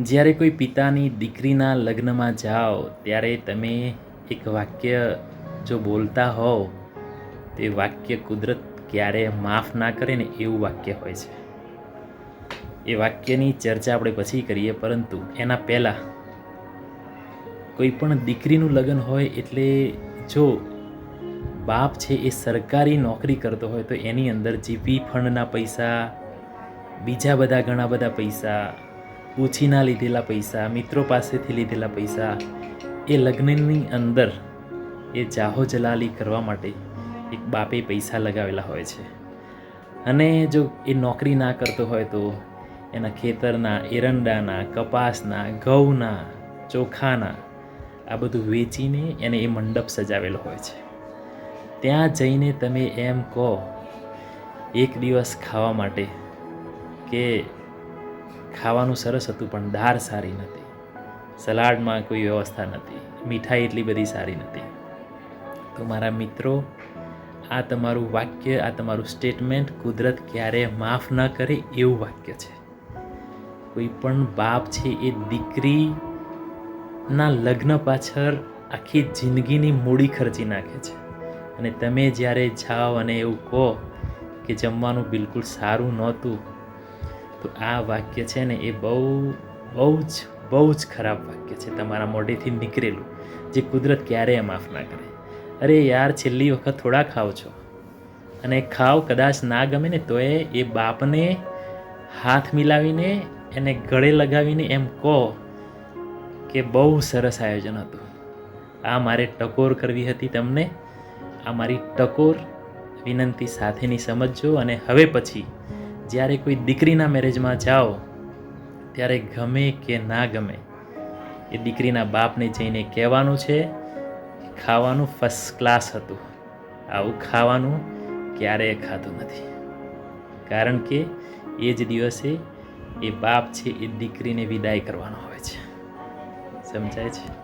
જ્યારે કોઈ પિતાની દીકરીના લગ્નમાં જાઓ, ત્યારે તમે એક વાક્ય જો બોલતા હોવ, તે વાક્ય કુદરત ક્યારે માફ ના કરે ને એવું વાક્ય હોય છે. એ વાક્યની ચર્ચા આપણે પછી કરીએ, પરંતુ એના પહેલાં કોઈ પણ દીકરીનું લગ્ન હોય એટલે જો બાપ છે એ સરકારી નોકરી કરતો હોય, તો એની અંદર જીપી ફંડના પૈસા, બીજા બધા ઘણા બધા પૈસા ઉછીના લીધેલા પૈસા, મિત્રો પાસેથી લીધેલા પૈસા, એ લગ્નની અંદર એ જાહો જલાલી કરવા માટે એક બાપે પૈસા લગાવેલા હોય છે. અને જો એ નોકરી ના કરતો હોય તો એના ખેતરના, એરંડાના, કપાસના, ઘઉંના, ચોખાના, આ બધું વેચીને એને એ મંડપ સજાવેલો હોય છે. ત્યાં જઈને તમે એમ કહો, એક દિવસ ખાવા માટે કે ખાવાનું સરસ હતું, પણ દાળ સારી નથી સલાડમાં કોઈ વ્યવસ્થા નથી મીઠાઈ એટલી બધી સારી નથી તો મારા મિત્રો, આ તમારું વાક્ય, આ તમારું સ્ટેટમેન્ટ કુદરત ક્યારે માફ ન કરે એવું વાક્ય છે. કોઈ પણ બાપ છે એ દીકરીના લગ્ન પાછળ આખી જિંદગીની મૂડી ખર્ચી નાખે છે. અને તમે જ્યારે જાઓ અને એવું કહો કે જમવાનું બિલકુલ સારું નહોતું આ વાક્ય છે ને એ બહુ બહુ જ બહુ જ ખરાબ વાક્ય છે તમારા મોઢેથી નીકળેલું, જે કુદરત ક્યારેય માફ ના કરે. અરે યાર, છેલ્લી વખત થોડા ખાઓ છો. અને ખાવ કદાચ ના ગમે ને તો એ બાપને હાથ મિલાવીને એને ગળે લગાવીને એમ કહો કે બહુ સરસ આયોજન હતું. આ મારે ટકોર કરવી હતી તમને. આ મારી ટકોર વિનંતી સાથેની સમજજો અને હવે પછી જ્યારે કોઈ દીકરીના મેરેજમાં જાઓ, ત્યારે ગમે કે ના ગમે, એ દીકરીના બાપને જઈને કહેવાનું છે ખાવાનું ફર્સ્ટ ક્લાસ હતું. આવું ખાવાનું ક્યારેય ખાતું નથી. કારણ કે એ જ દિવસે એ બાપ છે એ દીકરીને વિદાય કરવાનો હોય છે. સમજાય છે?